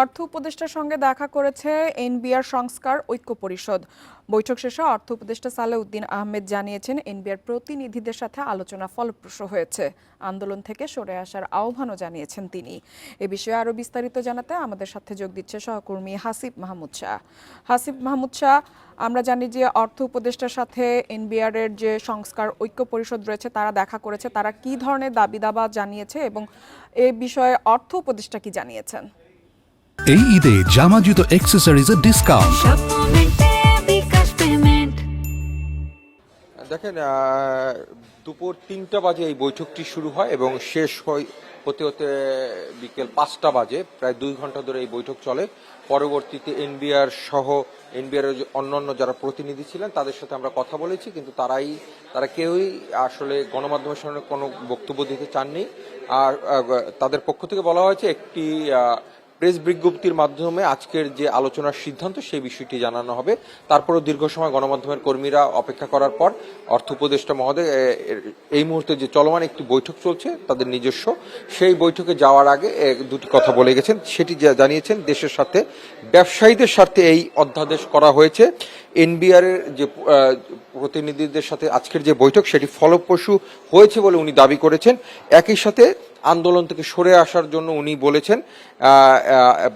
অর্থ উপদেষ্টার সঙ্গে দেখা করেছে এনবিআর সংস্কার ঐক্য পরিষদ। বৈঠক শেষে অর্থ উপদেষ্টা সালেউদ্দিন আহমেদ জানিয়েছেন, এনবিআর প্রতিনিধিদের সাথে আলোচনা ফলপ্রসূ হয়েছে। আন্দোলন থেকে সরে আসার আহ্বানও জানিয়েছেন তিনি। এ বিষয়ে আরও বিস্তারিত জানাতে আমাদের সাথে যোগ দিচ্ছে সহকর্মী হাসিব মাহমুদ শাহ। হাসিব মাহমুদ শাহ, আমরা জানি যে অর্থ উপদেষ্টার সাথে এনবিআর এর যে সংস্কার ঐক্য পরিষদ রয়েছে, তারা দেখা করেছে, তারা কি ধরনের দাবি দাবা জানিয়েছে এবং এ বিষয়ে অর্থ উপদেষ্টা কি জানিয়েছেন? এই ঈদে জামা জুতো অ্যাক্সেসরিজের ডিসকাউন্ট দেখেন দুপুর তিনটা বাজে এই বৈঠকটি শুরু হয় এবং শেষ হয় হতে হতে বিকেল পাঁচটা বাজে প্রায় দুই ঘণ্টা ধরে এই বৈঠক চলে। পরবর্তীতে এনবিআর সহ এনবিআর অন্যান্য যারা প্রতিনিধি ছিলেন তাদের সাথে আমরা কথা বলেছি কিন্তু তারাই তারা কেউই আসলে গণমাধ্যমের সামনে কোনো বক্তব্য দিতে চাননি। আর তাদের পক্ষ থেকে বলা হয়েছে একটি প্রেস বিজ্ঞপ্তির মাধ্যমে আজকের যে আলোচনার সিদ্ধান্ত, সেই বিষয়টি জানানো হবে। তারপরও দীর্ঘ সময় গণমাধ্যমের কর্মীরা অপেক্ষা করার পর অর্থ উপদেষ্টা মহোদয় এই মুহূর্তে যে চলমান একটি বৈঠক চলছে, তাদের নিজস্ব, সেই বৈঠকে যাওয়ার আগে দুটি কথা বলে গেছেন। সেটি জানিয়েছেন, দেশের সাথে ব্যবসায়ীদের স্বার্থে এই অধ্যাদেশ করা হয়েছে। এনবিআর এর যে প্রতিনিধিদের সাথে আজকের যে বৈঠক, সেটি ফলপ্রসূ হয়েছে বলে উনি দাবি করেছেন। একই সাথে আন্দোলন থেকে সরে আসার জন্য উনি বলেছেন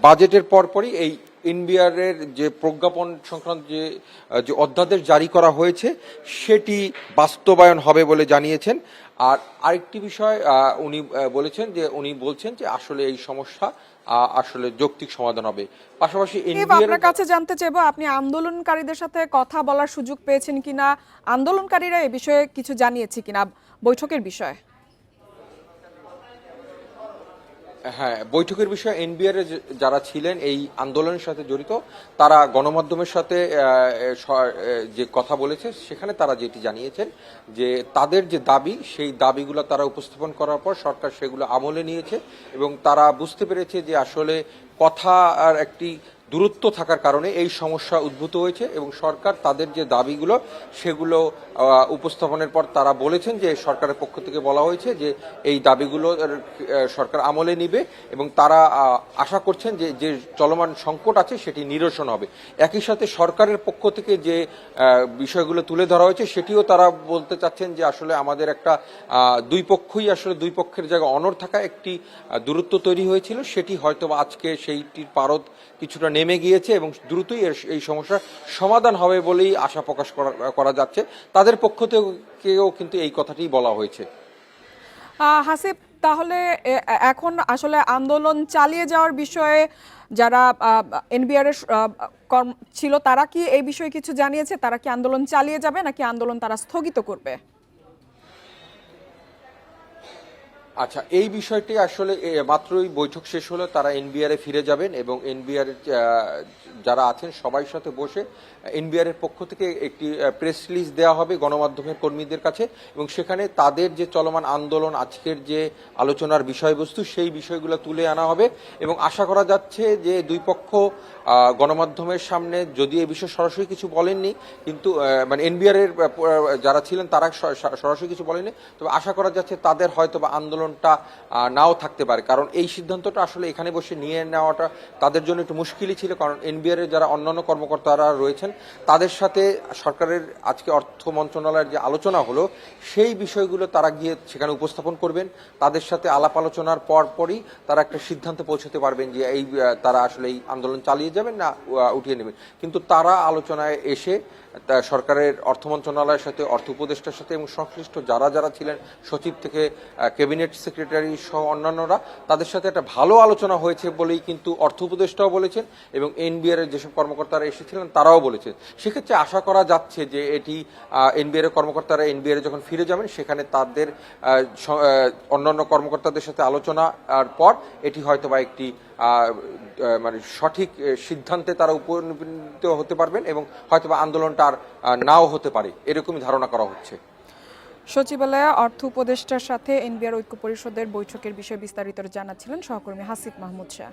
বাজেটের পরপরই এই এনবিআর এর যে প্রজ্ঞাপন সংক্রান্ত যে যে অধ্যাদেশ জারি করা হয়েছে সেটি বাস্তবায়ন হবে বলে জানিয়েছেন। আর আরেকটি বিষয় উনি বলেছেন যে উনি বলছেন যে আসলে এই সমস্যা আসলে যৌক্তিক সমাধান হবে। পাশাপাশি আপনার কাছে জানতে চাইব আপনি আন্দোলনকারীদের সাথে কথা বলার সুযোগ পেয়েছেন কিনা? আন্দোলনকারীরা এ বিষয়ে কিছু জানিয়েছে কিনা বৈঠকের বিষয়ে? হ্যাঁ বৈঠকের বিষয়ে এনবিআর যারা ছিলেন এই আন্দোলনের সাথে জড়িত, তারা গণমাধ্যমের সাথে যে কথা বলেছে, সেখানে তারা যেটি জানিয়েছেন যে তাদের যে দাবি, সেই দাবিগুলো তারা উপস্থাপন করার পর সরকার সেগুলো আমলে নিয়েছে এবং তারা বুঝতে পেরেছে যে আসলে কথা আর একটি দূরত্ব থাকার কারণে এই সমস্যা উদ্ভূত হয়েছে এবং সরকার তাদের যে দাবিগুলো, সেগুলো উপস্থাপনের পর তারা বলেছেন যে সরকারের পক্ষ থেকে বলা হয়েছে যে এই দাবিগুলো সরকার আমলে নিবে এবং তারা আশা করছেন যে যে চলমান সংকট আছে সেটি নিরসন হবে। একই সাথে সরকারের পক্ষ থেকে যে বিষয়গুলো তুলে ধরা হয়েছে সেটিও তারা বলতে চাচ্ছেন যে আসলে আমাদের একটা দুই পক্ষই আসলে দুই পক্ষের জায়গায় অনর থাকা একটি দূরত্ব তৈরি হয়েছিল। সেটি হয়তো আজকে সেইটির পারদ কিছুটা নেমে গিয়েছে এবং দ্রুতই এর- এই সমস্যার সমাধান হবে বলেই আশা প্রকাশ করা- যাচ্ছে। তাদের পক্ষ থেকেও কিন্তু এই কথাটি বলা হয়েছে। হাসিব, তাহলে এখন আসলে আন্দোলন চালিয়ে যাওয়ার বিষয়ে যারা এনবিআর এর ছিল, তারা কি এই বিষয়ে কিছু জানিয়েছে? তারা কি আন্দোলন চালিয়ে যাবে নাকি আন্দোলন তারা স্থগিত করবে? আচ্ছা এই বিষয়টি আসলে মাত্রই বৈঠক শেষ হলো, তারা এনবিআর ফিরে যাবেন এবং এনবিআর যারা আছেন সবাই সাথে বসে এনবিআর এর পক্ষ থেকে একটি প্রেস রিলিজ দেওয়া হবে গণমাধ্যমের কর্মীদের কাছে এবং সেখানে তাদের যে চলমান আন্দোলন, আজকের যে আলোচনার বিষয়বস্তু, সেই বিষয়গুলো তুলে আনা হবে এবং আশা করা যাচ্ছে যে দুই পক্ষ গণমাধ্যমের সামনে যদি এ বিষয়ে সরাসরি কিছু বলেননি, কিন্তু মানে এনবিআর এর যারা ছিলেন তারা সরাসরি কিছু বলেনি তবে আশা করা যাচ্ছে তাদের হয়তো বা আন্দোলনটা আহ, নাও থাকতে পারে। কারণ এই সিদ্ধান্তটা আসলে এখানে বসে নিয়ে নেওয়াটা তাদের জন্য একটু মুশকিলই ছিল। কারণ এনবিআর এর যারা অন্যান্য কর্মকর্তারা রয়েছেন তাদের সাথে সরকারের আজকে অর্থ মন্ত্রণালয়ের যে আলোচনা হলো সেই বিষয়গুলো তারা গিয়ে সেখানে উপস্থাপন করবেন। তাদের সাথে আলাপ আলোচনার পরপরই তারা একটা সিদ্ধান্তে পৌঁছতে পারবেন যে এই তারা আসলে এই আন্দোলন চালিয়ে যাবেন না উঠিয়ে নেবেন। কিন্তু তারা আলোচনায় এসে সরকারের অর্থ মন্ত্রণালয়ের সাথে অর্থ উপদেষ্টার সাথে এবং সংশ্লিষ্ট যারা যারা ছিলেন সচিব থেকে ক্যাবিনেট সেক্রেটারি সহ অন্যান্যরা তাদের সাথে একটা ভালো আলোচনা হয়েছে বলেই কিন্তু অর্থ উপদেষ্টাও বলেছেন এবং এনবিআর এর যেসব কর্মকর্তারা এসেছিলেন তারাও বলেছেন। সেক্ষেত্রে আশা করা যাচ্ছে যে এটি এনবিআর এর কর্মকর্তারা এনবিআর যখন ফিরে যাবেন, সেখানে তাদের অন্যান্য কর্মকর্তাদের সাথে আলোচনার পর এটি হয়তো বা একটি মানে সঠিক সিদ্ধান্তে তারা উপনীত হতে পারবেন এবং হয়তোবা আন্দোলনটা আর নাও হতে পারে। এরকমই ধারণা করা হচ্ছে। সচিবালয়ে অর্থ উপদেষ্টার সাথে এনবিআর ঐক্য পরিষদের বৈঠকের বিষয়ে বিস্তারিত জানাচ্ছিলেন সহকর্মী হাসিব মাহমুদ শাহ।